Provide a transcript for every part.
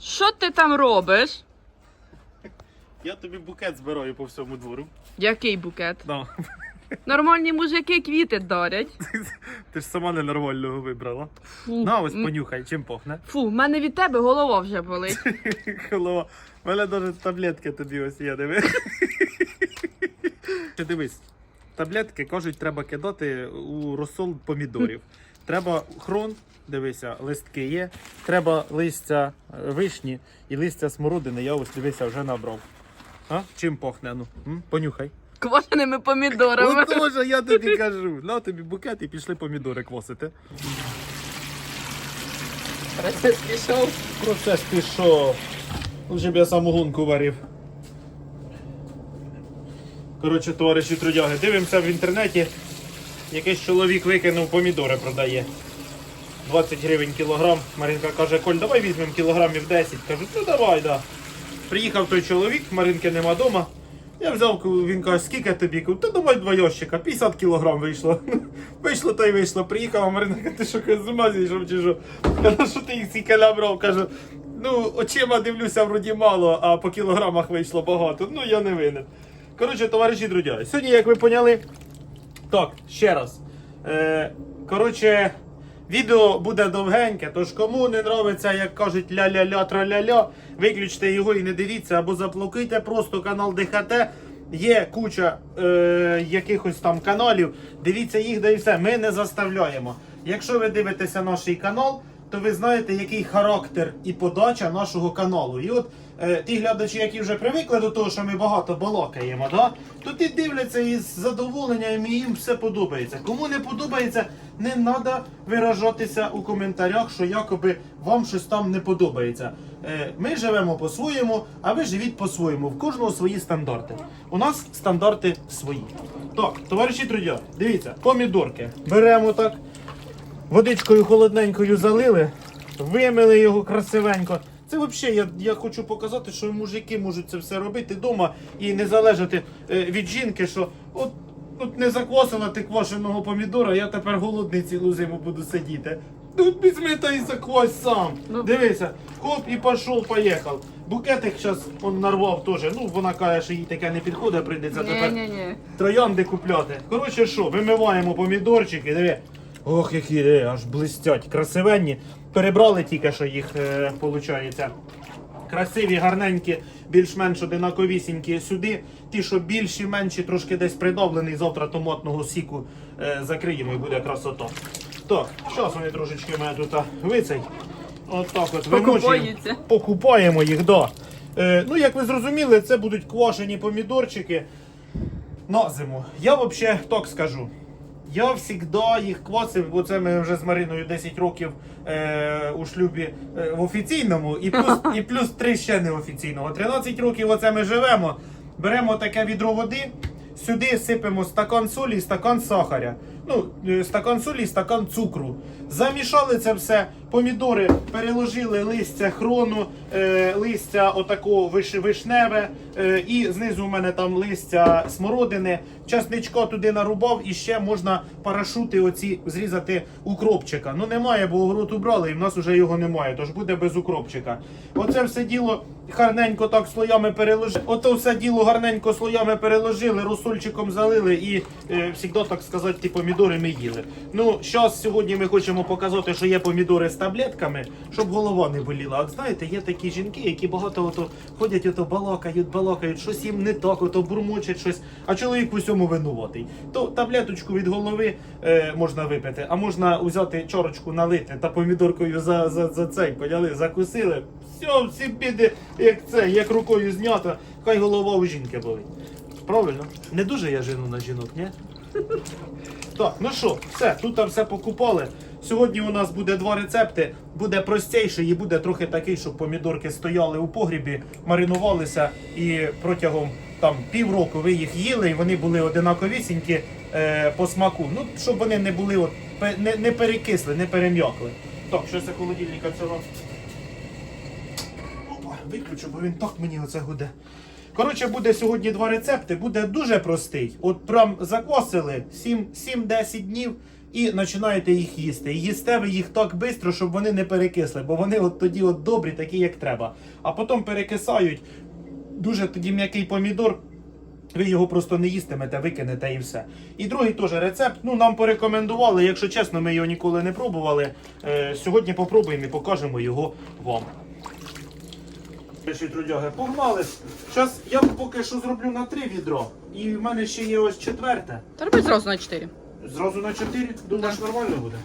Що ти там робиш? Я тобі букет збираю по всьому двору. Який букет? Да. Нормальні мужики квіти дарять. Ти ж сама ненормального вибрала. Фу, На ось понюхай, чим пахне. фу, в мене від тебе голова вже болить. Голова. У мене навіть таблетки тобі ось є, диви. Ти дивись, таблетки кажуть, треба кидати у розсол помідорів. Треба хрон, дивися, листки є. Треба листя е, вишні і листя смородини. Я ось дивися вже набрав. А? Чим пахне? Ну, м? понюхай. Квашеними помідорами. Отож, я тобі кажу. На тобі букет і пішли помідори квасити. Процес пішов. Процес пішов. Лучше б я самогонку варив. Коротше, товариші трудяги, дивимося в інтернеті. Якийсь чоловік викинув помідори продає. 20 гривень кілограм. Маринка каже, Коль, давай візьмемо кілограмів 10. Кажу, ну давай, да. Приїхав той чоловік, Маринки нема вдома. Я взяв, він каже, скільки тобі? Кажу, Та давай два ящика, 50 кілограм вийшло. Вийшло та й вийшло. Приїхала Марина, каже, ти що з ума зійшов чи що? Каже, що ти їх стільки набрав? Каже, ну очима дивлюся, вроді мало, а по кілограмах вийшло багато. Ну я не винен. Коротше, товариші друзі, сьогодні, як ви поняли, так, ще раз. Е, коротше, відео буде довгеньке, тож кому не нравиться, як кажуть, ля-ля-ля, тра-ля-ля, виключте його і не дивіться, або заблокуйте просто канал ДХТ. Є куча е, якихось там каналів. Дивіться їх, да і все. Ми не заставляємо. Якщо ви дивитеся наш канал, то ви знаєте, який характер і подача нашого каналу. І от ті глядачі, які вже привикли до того, що ми багато балакаємо, да? то ті дивляться із задоволенням і їм все подобається. Кому не подобається, не треба виражатися у коментарях, що якоби вам щось там не подобається. Е, ми живемо по-своєму, а ви живіть по-своєму. В кожного свої стандарти. У нас стандарти свої. Так, товариші друзі, дивіться, помідорки. Беремо так. Водичкою холодненькою залили, вимили його красивенько. Це взагалі я, я хочу показати, що мужики можуть це все робити вдома і не залежати е, від жінки, що от, от не заквасила ти квашеного помідора, я тепер голодний цілу зиму буду сидіти. Ну, візьми та і заквась сам. Ну. Дивися, хоп, і пішов, поїхав. Букетик зараз он нарвав теж. Ну, вона каже, що їй таке не підходить, прийдеться тепер троянди купляти. Коротше, що, вимиваємо помідорчики, диви. Ох, які е, аж блистять, красивенні. Перебрали тільки, що їх е. Красиві, гарненькі, більш-менш одинаковісінькі сюди. Ті, що більші, менші, трошки десь придавлений, завтра томатного сіку е, закриємо і буде красота. Так, зараз вони трошечки мене тут а, вицей. От. Покупаються. Покупаємо їх, да. Е, ну, як ви зрозуміли, це будуть квашені помідорчики на зиму. Я взагалі так скажу. Я завжди їх квасив, бо це ми вже з Мариною 10 років е, у шлюбі е, в офіційному, і плюс, і плюс 3 ще не офіційного. 13 років оце ми живемо. Беремо таке відро води, сюди сипемо стакан солі і стакан сахаря. Ну, е, стакан солі і стакан цукру. Замішали це все, помідори переложили листя хрону, е, листя отакого виш, вишневе, е, і знизу у мене там листя смородини, часничка туди нарубав, і ще можна парашути оці зрізати укропчика. Ну немає, бо огород убрали, і в нас вже його немає, тож буде без укропчика. Оце все діло гарненько так слоями переложили. Ото все діло гарненько слоями переложили, розсольчиком залили і е, завжди, так сказати, ті помідори ми їли. Ну, зараз сьогодні ми хочемо показати, що є помідори з таблетками, щоб голова не боліла. От знаєте, є такі жінки, які багато ото ходять, ото балакають, балакають, щось їм не так, ото бурмочать щось, а чоловік в усьому винуватий. То таблеточку від голови е, можна випити, а можна взяти чорочку налити та помідоркою за, за, за цей, поняли, закусили. Все, всі біди, як це, як рукою знято, хай голова у жінки болить. Правильно? Не дуже я жену на жінок, ні? Так, ну що, все, тут там все покупали. Сьогодні у нас буде два рецепти. Буде простіший і буде трохи такий, щоб помідорки стояли у погрібі, маринувалися і протягом там півроку ви їх їли, і вони були одинаковісінькі е, по смаку. Ну, щоб вони не були от, не, не перекисли, не перем'якли. Так, щось я холодильника цього. Опа, виключу, бо він так мені оце гуде. Коротше, буде сьогодні два рецепти. Буде дуже простий. От прям закосили 7-10 днів і починаєте їх їсти. І їсте ви їх так швидко, щоб вони не перекисли, бо вони от тоді от добрі, такі як треба. А потім перекисають. Дуже тоді м'який помідор. Ви його просто не їстимете, викинете і все. І другий теж рецепт. Ну, нам порекомендували, якщо чесно, ми його ніколи не пробували. Е, сьогодні попробуємо і покажемо його вам. Перші трудяги погнали. Зараз я поки що зроблю на три відро. І в мене ще є ось четверте. Та робить зразу на 4. Зразу на 4? Думаєш, нормально буде?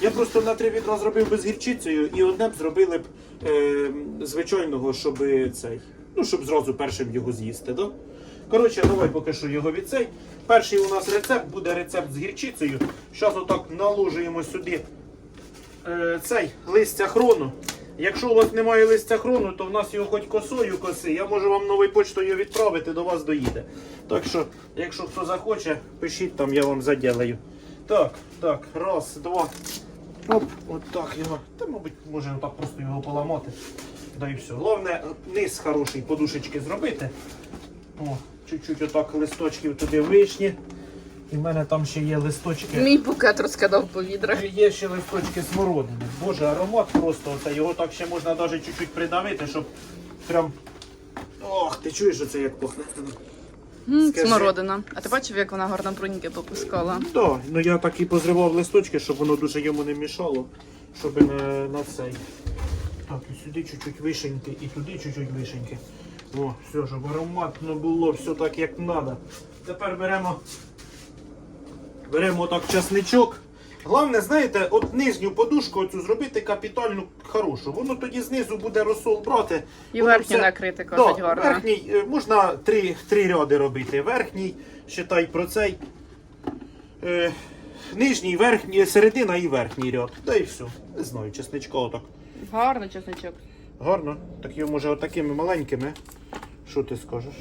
Я просто на три відра зробив би з гірчицею і одне б зробили б е, звичайного, щоб цей. Ну, щоб зразу першим його з'їсти, да? Коротше, давай поки що його від цей. Перший у нас рецепт буде рецепт з гірчицею. Зараз отак наложуємо сюди е, цей листя хрону. Якщо у вас немає листя хрону, то в нас його хоч косою коси. Я можу вам новою почтою відправити, до вас доїде. Так що, якщо хто захоче, пишіть там, я вам заділаю. Так, так, раз, два. Оп, от так його. Та, мабуть, можемо так просто його поламати. Да і все. Головне, низ хороший подушечки зробити. О, чуть-чуть отак листочків туди вишні. І в мене там ще є листочки. Мій букет розкидав по відрах. Є ще листочки смородини. Боже, аромат просто оце. Його так ще можна навіть чуть-чуть придавити, щоб прям. Ох, ти чуєш, оце як пахне? М, Скажи. Смородина. А ти бачив, як вона гарно бруньки попускала? Так, ну я так і позривав листочки, щоб воно дуже йому не мішало, щоб на, на цей. Так, і сюди чуть-чуть вишеньки, і туди чуть-чуть вишеньки. О, все, щоб ароматно було, все так як треба. Тепер беремо. Беремо так часничок. Головне, знаєте, от нижню подушку оцю зробити капітально хорошу. Воно тоді знизу буде розсол брати. І Воно верхню все- накрити, Да, гарно. Верхній, е, можна три, три ряди робити. Верхній, считай про цей. Е, нижній, верхній, середина і верхній ряд. Та і все. Не знаю, чесничка отак. Гарно чесночок. Гарно. Так його може отакими маленькими. Що ти скажеш?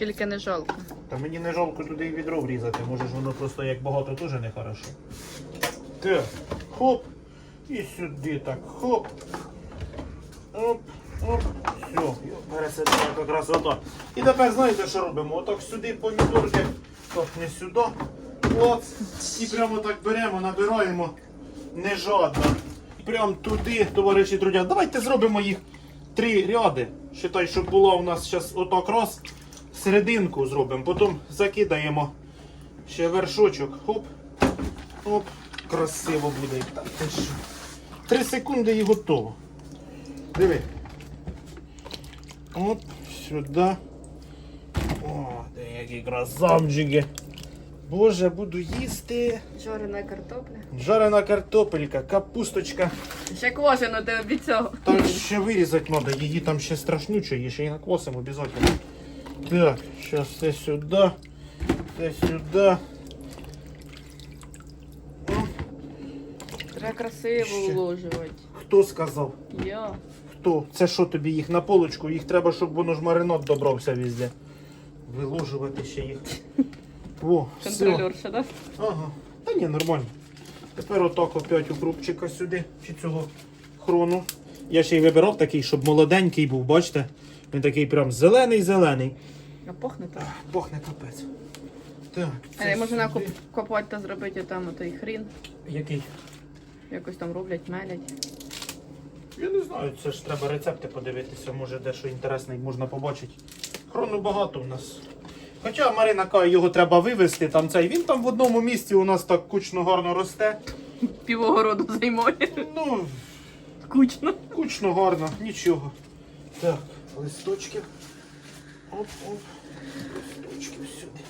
Скільки не жалко. Та мені не жалко туди і відро врізати, може ж воно просто як багато теж не хорошо. Так, хоп. І сюди так, хоп. Оп, оп. Все, пересадимо якраз отак. І тепер знаєте, що робимо? Отак сюди помідорки, так не сюди. От. І прямо так беремо, набираємо не жадно. Прямо туди, товариші трудя. Давайте зробимо їх три ряди. Считай, щоб була у нас зараз отак раз. Серединку зробимо, потім закидаємо ще вершочок. Хоп. Оп. Красиво буде. Три секунди і готово. Диви. Оп, сюди. О, де які красавчики. Боже, буду їсти. Жарена картопля. Жарена картопелька, капусточка. Ще квашено ти обіцяв. Там ще вирізати треба, її там ще страшнюче, її ще й накосимо обов'язково. Так, зараз це сюди, це сюди. Треба красиво Ще. уложувати. Хто сказав? Я. Хто? Це що тобі їх на полочку? Їх треба, щоб воно ж маринад добрався везде. Виложувати ще їх. О, все. Контролер ще, так? Ага. Та ні, нормально. Тепер отак опять укрупчика сюди, чи цього хрону. Я ще й вибирав такий, щоб молоденький був, бачите? Він такий прям зелений-зелений. А пахне так. Пахне капець. Так. А це можна сюди. копати та зробити там той хрін. Який? Якось там роблять, мелять. Я не знаю, це ж треба рецепти подивитися, може дещо інтересне можна побачити. Хрону багато в нас. Хоча Марина каже, його треба вивезти, там цей. Він там в одному місці у нас так кучно гарно росте. Півогороду займає. Ну, Кучно. Кучно гарно, нічого. Так, листочки. Оп, оп. Листочки сюди.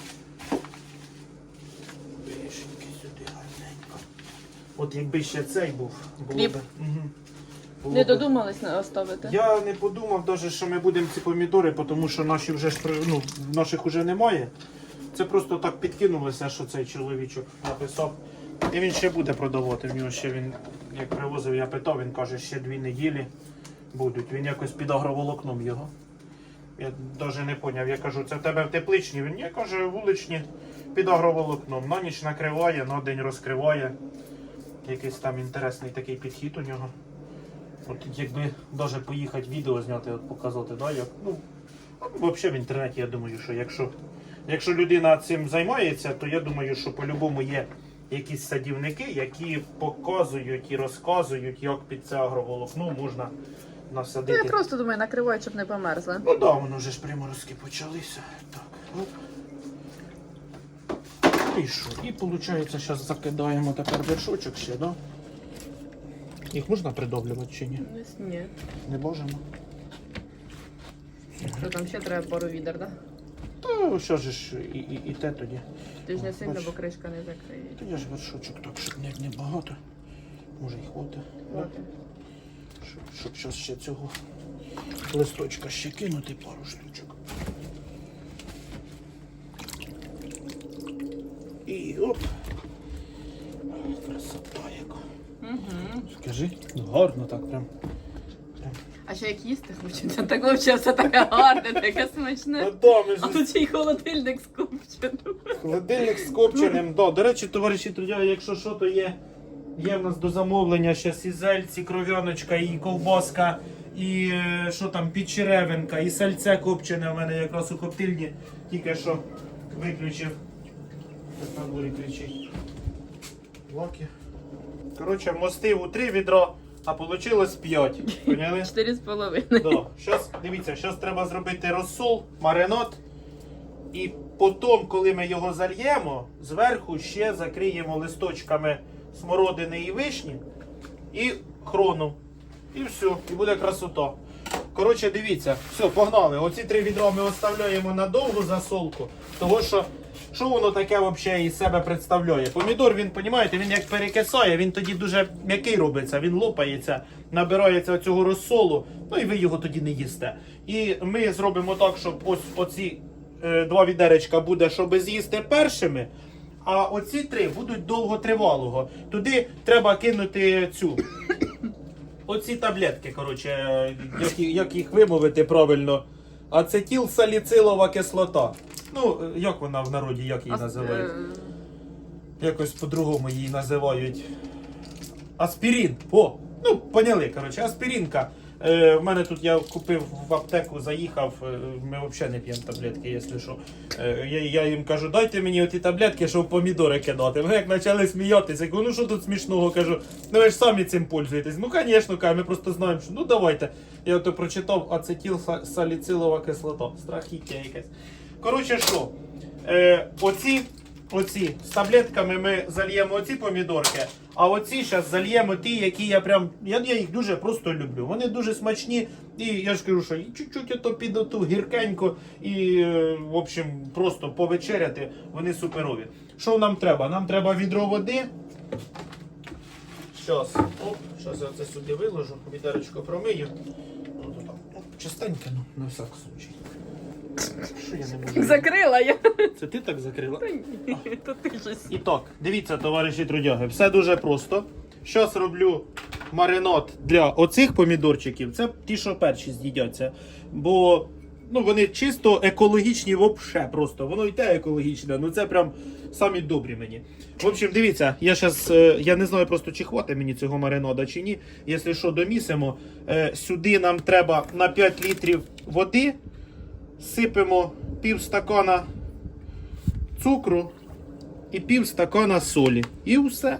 Вишеньки сюди гарненько. От якби ще цей був, було Хліб. Угу. Було Не додумались на- оставити. Я не подумав навіть, що ми будемо ці помідори, тому що наші вже ж при- ну, наших вже немає. Це просто так підкинулося, що цей чоловічок написав. І він ще буде продавати. В нього ще він, як привозив, я питав, він каже, ще дві неділі будуть. Він якось під агроволокном його. Я навіть не зрозумів. Я кажу, це в тебе в тепличні. Він я каже, вуличні під агроволокном. На ніч накриває, на день розкриває. Якийсь там інтересний такий підхід у нього. От якби навіть поїхати відео зняти, от показати, да, як, ну, взагалі в інтернеті, я думаю, що якщо, якщо людина цим займається, то я думаю, що по-любому є якісь садівники, які показують і розказують, як під це агроволокно можна Ну, я просто думаю, накривають, щоб не померзли. Ну да, воно вже ж приморозки почалися. Так, оп. І що? І виходить, зараз закидаємо тепер вершочок ще, да? Їх можна придавлювати чи ні? Ні. Не можемо. Що там ще треба пару відер, да? Та що ж і, і, і те тоді. Ти ж не О, сильно, бач. бо кришка не закриє. Та я ж вершочок так, щоб не, не багато. Може й хватить. От. Щоб, щоб щас ще цього листочка ще кинути пару штучок. І оп. Красота яка. Угу. Скажи, ну, гарно так прям. А ще як їсти хочеться, так взагалі все таке гарне, таке смачне. Ну, да, ми ж А тут ще й холодильник скупчений. Холодильник з копченим. Да. До речі, товариші трудяги, якщо що, то є. Є в нас до замовлення ще і зельці, кров'яночка, і ковбаска, і е, що там, підчеревинка, і сальце копчене в мене якраз у коптильні. Тільки що виключив. На дворі кричить. Лаки. Коротше, мостив у три відро, а вийшло п'ять. Поняли? Чотири з половиною. Да. Щас, дивіться, зараз треба зробити розсол, маринад. І потім, коли ми його зальємо, зверху ще закриємо листочками смородини і вишні і хрону. І все, і буде красота. Коротше, дивіться, все, погнали. Оці три відра ми оставляємо на довгу засолку, того що. Що воно таке взагалі із себе представляє? Помідор, він, розумієте, він як перекисає, він тоді дуже м'який робиться, він лопається, набирається цього розсолу, ну і ви його тоді не їсте. І ми зробимо так, щоб ось оці е, два відеречка буде, щоб з'їсти першими, а оці три будуть довготривалого. Туди треба кинути цю. Оці таблетки, коротше, е, як, як їх вимовити правильно. Ацетил саліцилова кислота. Ну, е, як вона в народі, як її називають? е, Якось по-другому її називають. Аспірин. О! Ну, поняли, коротше, аспіринка. Е, в мене тут я купив в аптеку, заїхав. е, Ми взагалі не п'ємо таблетки, якщо що. Е, я, я їм кажу, дайте мені оті таблетки, щоб помідори кидати. Вони як почали сміятися. Я кажу, ну що тут смішного? Кажу, ну ви ж самі цим пользуєтесь. Ну, звісно, ми просто знаємо, що ну давайте. Я ото прочитав ацетил саліцилова кислота. Страхіття якесь. Коротше, що? Е, оці, оці з таблетками ми зальємо оці помідорки, а оці зараз зальємо ті, які я прям. Я, я їх дуже просто люблю. Вони дуже смачні. І я ж кажу, що чуть-чуть ото під оту гіркенько і, е, в общем, просто повечеряти. Вони суперові. Що нам треба? Нам треба відро води. Щас. Оп, щас я це сюди виложу, відеречко промию. Ну, то там, Частенько, ну, на всяк случай. Що я не можу? Закрила я. Це ти так закрила? Та ні, то ти щось. І так, дивіться, товариші трудяги, все дуже просто. Щас роблю маринад для оцих помідорчиків. Це ті, що перші з'їдяться. Бо ну, вони чисто екологічні вообще просто. Воно і те екологічне, ну це прям самі добрі мені. В общем, дивіться, я зараз, я не знаю просто, чи хватить мені цього маринада чи ні. Якщо що, домісимо. Е, Сюди нам треба на 5 літрів води. Сипемо пів стакана цукру і пів стакана солі. І все.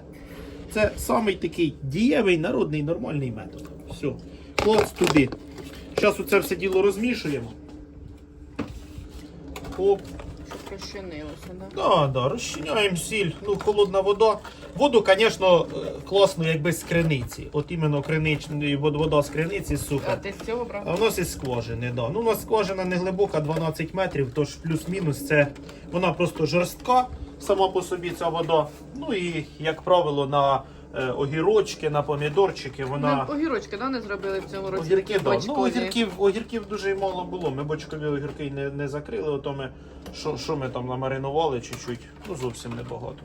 Це самий такий дієвий народний нормальний метод. Все. Клац туди. Зараз оце все діло розмішуємо. Оп. Розчинилося, да? Да, да, розчиняємо сіль. Ну, холодна вода. Воду, звісно, е, класно, якби з криниці. От іменно криничний, вода з криниці А супер. ти з цього брав? А у нас із скважини, да. Ну, у нас скважина не глибока, 12 метрів, тож плюс-мінус це вона просто жорстка сама по собі ця вода. Ну і, як правило, на е, огірочки, на помідорчики вона. Ми огірочки, да, не зробили в цьому році? Огірки, такі да. Ну, бочкові? огірків, огірків дуже й мало було. Ми бочкові огірки не, не закрили, ото ми, що, що ми там намаринували чуть-чуть, ну зовсім небагато.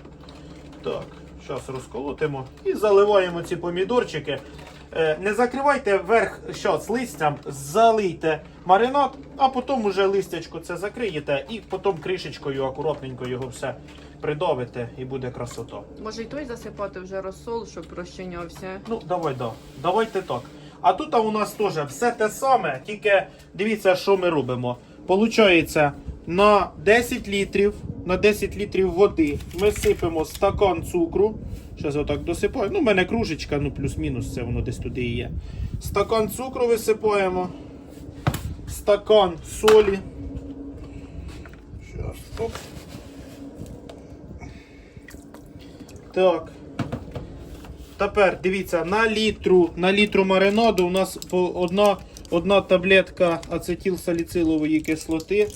Так, зараз розколотимо і заливаємо ці помідорчики. Е, Не закривайте верх щас листям, залийте маринад, а потім уже листячко це закриєте і потім кришечкою акуратненько його все придавите і буде красота. Може і той засипати вже розсол, щоб розчинявся. Ну, давай, да. Давайте так. А тут у нас теж все те саме, тільки дивіться, що ми робимо. Получається, на 10 літрів на 10 літрів води ми сипемо стакан цукру. Зараз отак досипаю. Ну, в мене кружечка, ну плюс-мінус, це воно десь туди і є. Стакан цукру висипаємо. Стакан солі. Щас, оп. Так. Тепер дивіться, на літру, на літру маринаду у нас одна, одна таблетка ацетилсаліцилової кислоти.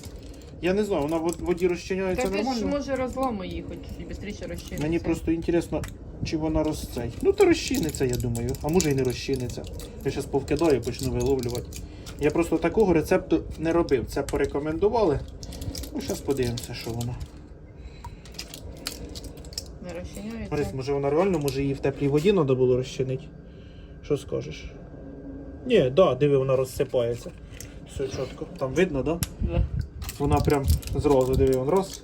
Я не знаю, вона в воді розчиняється Так ти ж може розламу її хоч і швидше розчиниться. Мені просто інтересно, чи вона розцей. Ну, то розчиниться, я думаю. А може і не розчиниться. Я зараз повкидаю і почну виловлювати. Я просто такого рецепту не робив. Це порекомендували. Ну, зараз подивимося, що воно. Розчиняється. Борис, може вона реально, може її в теплій воді треба було розчинити? Що скажеш? Ні, да, диви, вона розсипається. Все чітко. Там видно, да? Да. Вона прям зразу, диви, он роз.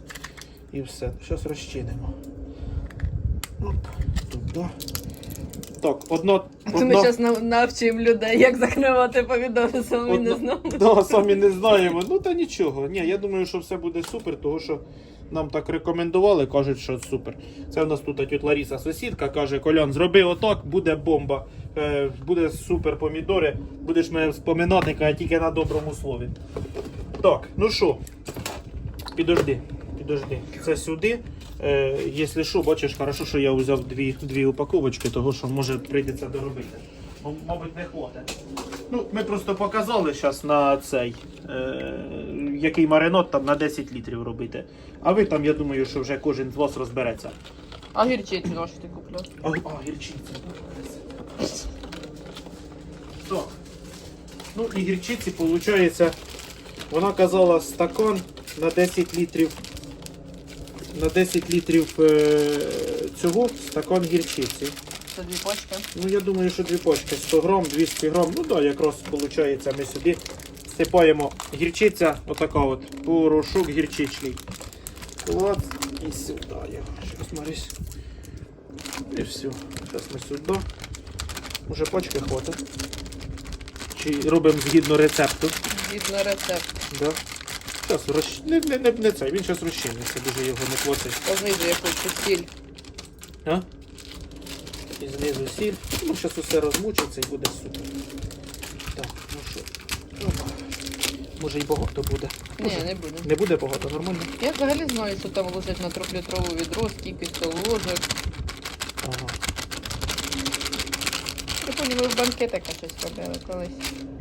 І все. Зараз розчинимо. Оп, туди. Так, одно. Ми зараз навчимо людей, як закривати помідори, самі Одно- не знаємо. Да, самі не знаємо. Ну та нічого. Ні, я думаю, що все буде супер, тому що нам так рекомендували, кажуть, що супер. Це у нас тут тють Ларіса сусідка каже: Колян, зроби отак, буде бомба. Е, буде супер помідори. Будеш мене вспоминати, каже, тільки на доброму слові. Так, ну що, підожди, підожди. Це сюди. Е, якщо що, бачиш, хорошо, що я взяв дві, дві упаковочки, того що може прийдеться доробити. Мабуть, не хватить. Ну, ми просто показали зараз на цей, е, який маринад там на 10 літрів робити. А ви там, я думаю, що вже кожен з вас розбереться. А гірчицю нашу ти купляв? А, а гірчиця. Так. Ну і гірчиці, виходить, вона казала стакан на 10 літрів. На 10 літрів е, цього стакан гірчиці. Це дві почки. Ну, я думаю, що дві почки 100 грам, 200 грам. Ну так, да, якраз виходить, ми сюди сипаємо гірчиця, отака от, порошок гірчичний. Клад і сюди його. Щас, Марись. І все. Зараз ми сюди. Уже пачки хватить. Чи робимо згідно рецепту. Згідно рецепт. Да. Зараз розч... не, не, не, не цей, він зараз розчиниться, дуже його не класить. Познизу я хочу сіль. А? І знизу сіль. Ну, зараз усе розмучиться і буде супер. Так, ну що. Може і багато буде. Ні, не буду. Не буде багато, нормально? Я взагалі знаю, що там ложать на трьохлітрову відро, скільки це ложок. Ага. Я пам'ятаю, ми в банкетика щось робили колись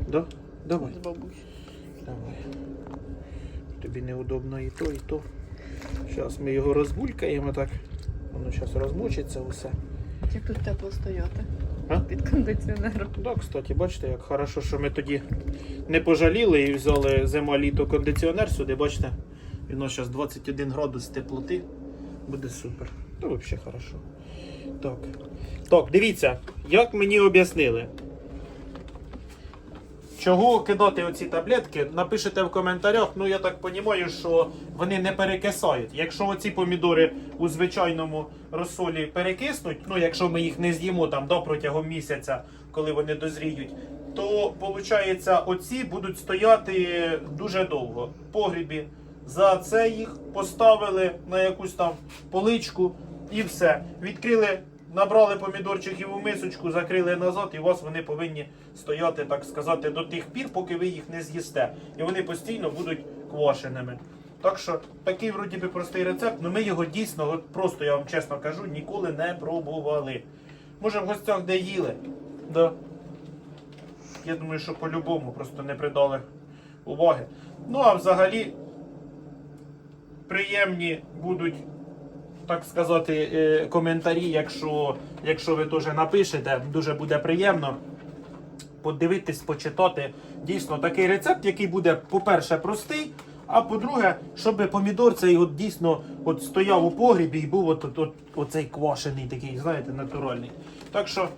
Да? Давай. з бабусею. Давай. Тобі неудобно і то, і то. Зараз ми його розбулькаємо так. Воно зараз розмочиться усе. Як тут тепло стояти? А? Під кондиціонером. Так, кстати, бачите, як хорошо, що ми тоді не пожаліли і взяли зима-літо кондиціонер сюди, бачите? воно зараз 21 градус теплоти. Буде супер. Ну, взагалі хорошо. Так. Так, дивіться, як мені об'яснили. Чого кидати оці таблетки? Напишите в коментарях. Ну я так розумію, що вони не перекисають. Якщо оці помідори у звичайному розсолі перекиснуть, ну якщо ми їх не з'їмо там до протягом місяця, коли вони дозріють, то виходить, оці будуть стояти дуже довго в погрібі. За це їх поставили на якусь там поличку і все. Відкрили Набрали помідорчиків у мисочку, закрили назад, і у вас вони повинні стояти, так сказати, до тих пір, поки ви їх не з'їсте. І вони постійно будуть квашеними. Так що такий вроді би простий рецепт, але ми його дійсно, от просто я вам чесно кажу, ніколи не пробували. Може в гостях де їли. Да. Я думаю, що по-любому просто не придали уваги. Ну а взагалі приємні будуть так сказати, е, коментарі, якщо, якщо ви теж напишете, дуже буде приємно подивитись, почитати. Дійсно, такий рецепт, який буде, по-перше, простий. А по-друге, щоб помідор цей от дійсно от стояв у погрібі і був от, от, от, оцей квашений такий, знаєте, натуральний. Так що,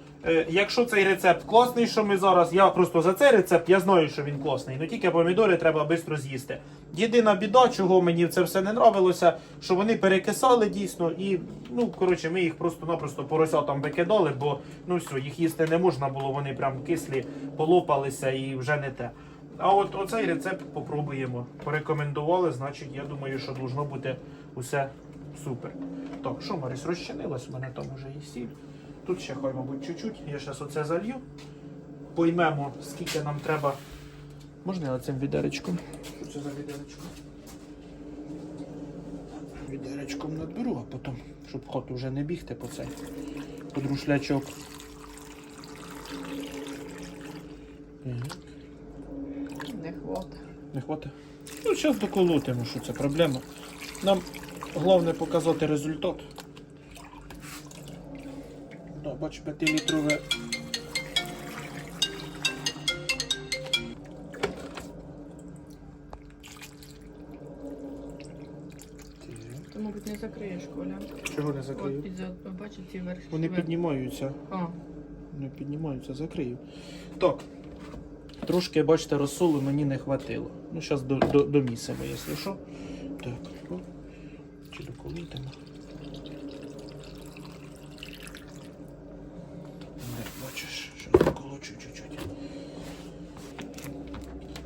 якщо цей рецепт класний, що ми зараз, я просто за цей рецепт, я знаю, що він класний. Ну тільки помідори треба швидко з'їсти. Єдина біда, чого мені це все не нравилося, що вони перекисали дійсно, і ну коротше, ми їх просто-напросто поросятам викидали, бо ну все, їх їсти не можна було, вони прям кислі, полопалися і вже не те. А от оцей рецепт попробуємо. Порекомендували, значить, я думаю, що должно бути усе супер. Так, що Марись, розчинилась, у мене там вже і сіль. Тут ще хай, мабуть, чуть-чуть. Я зараз оце залью. Поймемо, скільки нам треба. Можна я цим відеречком? Що це за відеречко? Відеречком надберу, а потім, щоб хату вже не бігти по цей. По друшлячок. Так. Не хвата. Не хватить? Ну, зараз доколотимо, що це проблема. Нам головне показати результат. Да, бач, 5-літрове. Ти, мабуть, не закриєш, Коля. Чого не От закрию? під бачиш ці верхні. Вони верх- піднімаються. А, Не піднімаються, закрию. Так. Трошки, бачите, розсолу мені не хватило. Ну, зараз до, до, домісимо, якщо що. Так. Чи доколотимо? Не, бачиш, що доколочу чуть-чуть.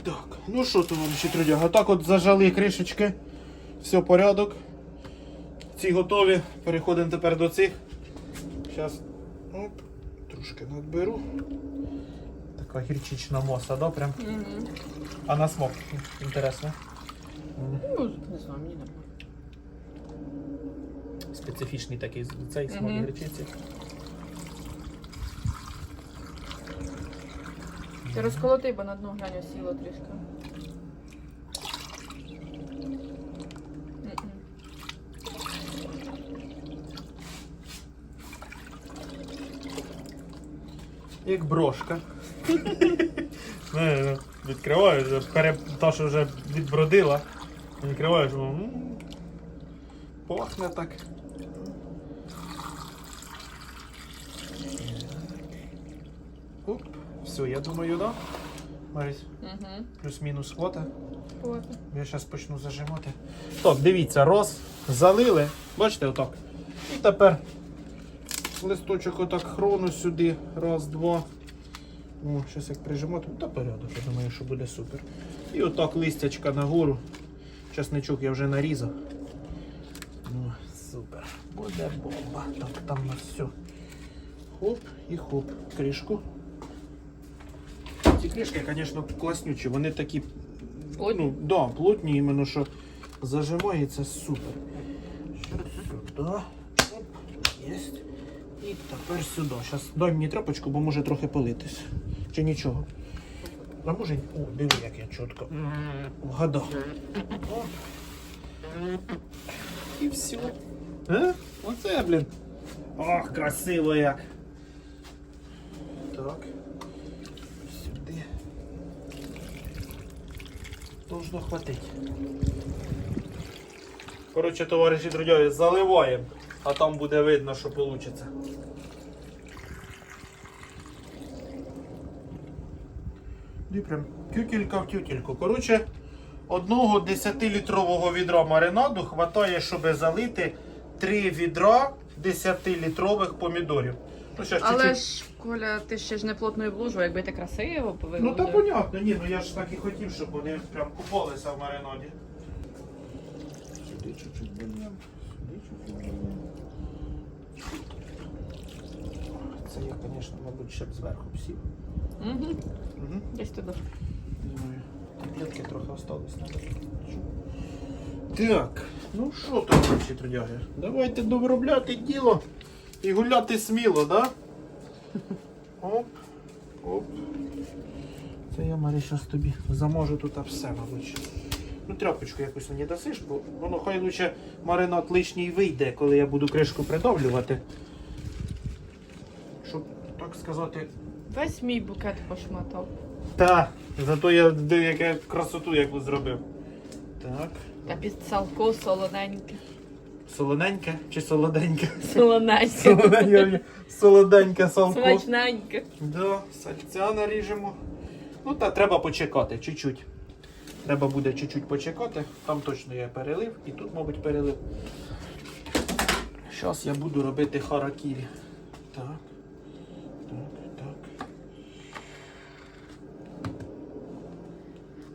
Так, ну що то вам ще трудяга? Так от зажали кришечки. Все порядок. Ці готові. Переходимо тепер до цих. Зараз. Оп. Трошки надберу. Така гірчична моса, да, прям. угу. А на смак. Інтересно. Ну, не знаю, мені нормально. Специфічний такий цей смак Мгм. гірчиці. Ти розколоти, бо на дно глянь сіло трішки. Як брошка. Не, ну, Відкриваєш, вже пере... та, що вже відбродила. Відкриваєш, воно, м, пахне так. Оп, все, я думаю, да? Марись, Мгм. плюс-мінус хвата. От. Я зараз почну зажимати. Так, дивіться, роз залили. Бачите, отак. І тепер листочок отак хрону сюди. Раз, два. О, зараз як прижимати, та порядок, я думаю, що буде супер. І отак листячка нагору. Часничок я вже нарізав. Ну, супер. Буде бомба. Так, там у нас все. Хоп і хоп. Кришку. Кришки, звісно, класнючі, вони такі Плотні? Ну, да, плотні, іменно що зажимається супер. Сюди. Єсть. І тепер сюди. Зараз дай мені тряпочку, бо може трохи политись. Чи нічого. А може. О, диви, як я чітко. Вгадав. І все. Е? Оце, блін. Ох, красиво як. Так. Сюди. Должно хватить. Коротше, товариші друзі, заливаємо, а там буде видно, що вийде. І прям тютелька в тютельку. Коротше, одного 10-літрового відра маринаду хватає, щоб залити 3 відра 10-літрових помідорів. Ну, щас Але чуть-чуть. ж, Коля, ти ще ж не плотною блужу, якби ти красиво повинен. Ну та понятно, ні, ну я ж так і хотів, щоб вони прям купалися в маринаді. Сюди чуть-чуть бульємо, сюди чуть-чуть бульємо. Це я, звісно, мабуть, ще б зверху всів. Угу. Угу. Десь туди. Думаю, таблетки трохи остались. надо. Так, ну що там наші трудяги? Давайте доробляти діло і гуляти сміло, да? Оп, оп. Це я, Марі, зараз тобі заможу тут все, мабуть. Ну, тряпочку якусь мені дасиш, бо воно хай лучше маринад лишній вийде, коли я буду кришку придавлювати. Щоб, так сказати, Весь мій букет пошматав. та, зато я яке красоту яку зробив. Так. Та під салко солоненьке. Солоненьке чи солоденьке? Солоненьке. Солоденька солоденьке салко. Смачненьке. Да, сальця наріжемо. Ну та треба почекати чуть-чуть. Треба буде чуть-чуть почекати. Там точно я перелив і тут, мабуть, перелив. Зараз я буду робити харакірі. Так.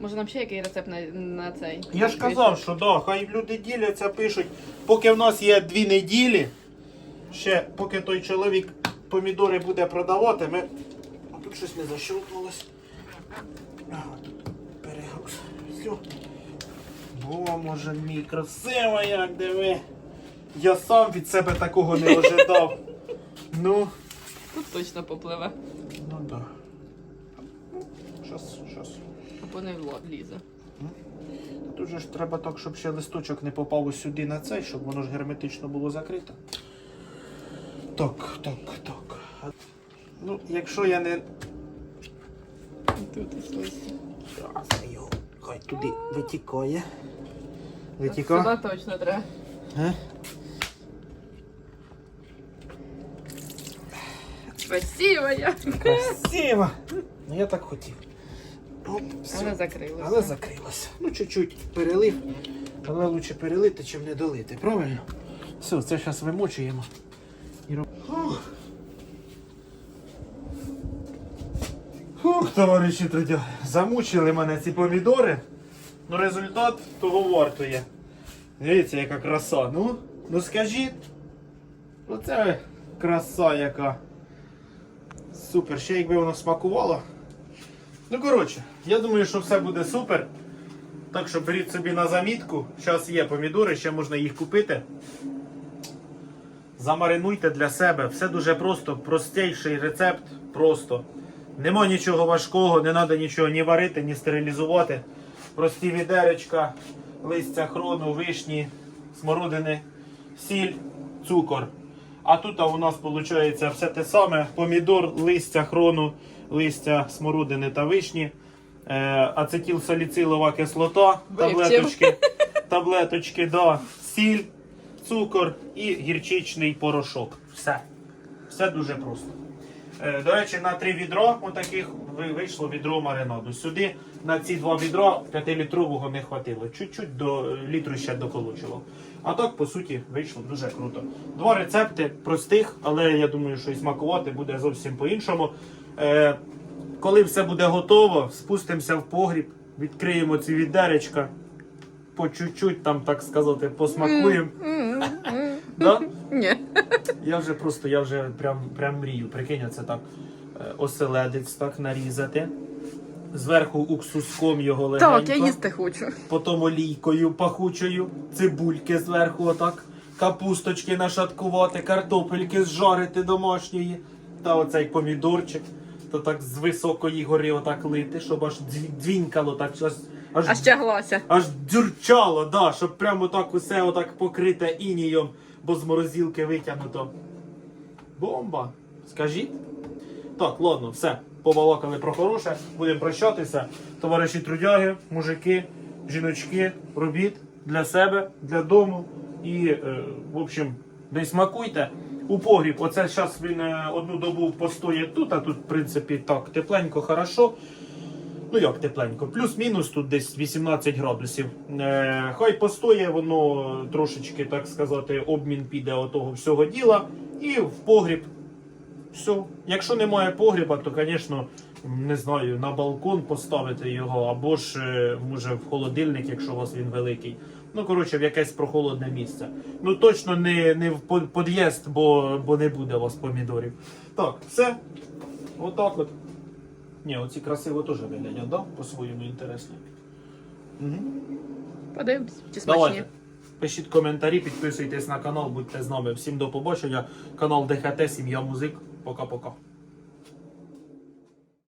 Може нам ще який рецепт на, на цей? Я ж казав, що да, хай люди діляться, пишуть. Поки в нас є дві неділі, ще поки той чоловік помідори буде продавати, ми. А тут щось не защелкнулось. Перегруз. Все. Бо, може, мій красивий, як диви. Я сам від себе такого не ожидав. Ну, Тут точно попливе. ну да. Щас, щас. Не вло- лізе. Тут же ж треба так, щоб ще листочок не попав ось сюди на цей, щоб воно ж герметично було закрито. Так, так, так. Ну, якщо я не. Тут ось. Зараз його хай туди витікає. Витікає? Сюди точно треба. Е? Спасибо, я. Красиво! Ну я так хотів. Все. Але закрилося. Але закрилося. Ну, чуть-чуть перелив, але лучше перелити, чим не долити, правильно? Все, це зараз вимочуємо. І роб... Фух. Фух, товариші трудяги, замучили мене ці помідори. Ну, результат того вартує. Дивіться, яка краса. Ну, ну скажіть. Оце краса яка. Супер, ще якби воно смакувало. Ну, коротше, я думаю, що все буде супер. Так що беріть собі на замітку. Зараз є помідори, ще можна їх купити. Замаринуйте для себе. Все дуже просто, простейший рецепт. Просто. Нема нічого важкого, не треба нічого ні варити, ні стерилізувати. Прості відеречка, листя хрону, вишні, смородини, сіль, цукор. А тут у нас виходить все те саме: помідор, листя хрону, листя смородини та вишні, е, ацетилсаліцилова кислота, таблеточки, таблеточки, да, сіль, цукор і гірчичний порошок. Все. Все дуже просто. Е, До речі, на три відро отаких вийшло відро маринаду. Сюди на ці два відра 5-літрового не хватило. Чуть-чуть до е, літру ще доколочував. А так, по суті, вийшло дуже круто. Два рецепти простих, але я думаю, що і смакувати буде зовсім по-іншому. Е, коли все буде готово, спустимося в погріб, відкриємо ці відеречка, по чуть-чуть там, так сказати, посмакуємо. Да? Ні. Я вже просто, я вже прям, прям мрію. Прикинь, це так е, оселедець так нарізати. Зверху уксуском його легенько. Так, я їсти хочу. Потім олійкою пахучою, цибульки зверху отак, капусточки нашаткувати, картопельки зжарити домашньої. Та оцей помідорчик. То так з високої гори отак лити, щоб аж дзві- дзвінкало, так аж, аж, А ще глася. аж дзюрчало, да, щоб прямо так усе отак покрите інієм, бо з морозилки витягнуто. Бомба! Скажіть? Так, ладно, все. Побалакали про хороше. Будемо прощатися. Товариші трудяги, мужики, жіночки, робіть для себе, для дому. І, е, в общем, десь смакуйте. У погріб, оце зараз він е, одну добу постоїть тут, а тут, в принципі, так, тепленько, хорошо. Ну як тепленько, плюс-мінус тут десь 18 градусів. Е, хай постоє, воно трошечки, так сказати, обмін піде отого всього діла. І в погріб. Все. Якщо немає погріба, то, звісно, не знаю, на балкон поставити його, або ж е, може в холодильник, якщо у вас він великий. Ну, коротше, в якесь прохолодне місце. Ну точно не, не в под- під'їзд, бо, бо не буде у вас помідорів. Так, все. Отак от. Ні, оці красиво теж виглядять, да? По-своєму інтересні. Угу. Подивимось, чи смачні. Давайте. Пишіть коментарі, підписуйтесь на канал, будьте з нами. Всім до побачення. Канал ДХТ, Сім'я Музик. Пока-пока.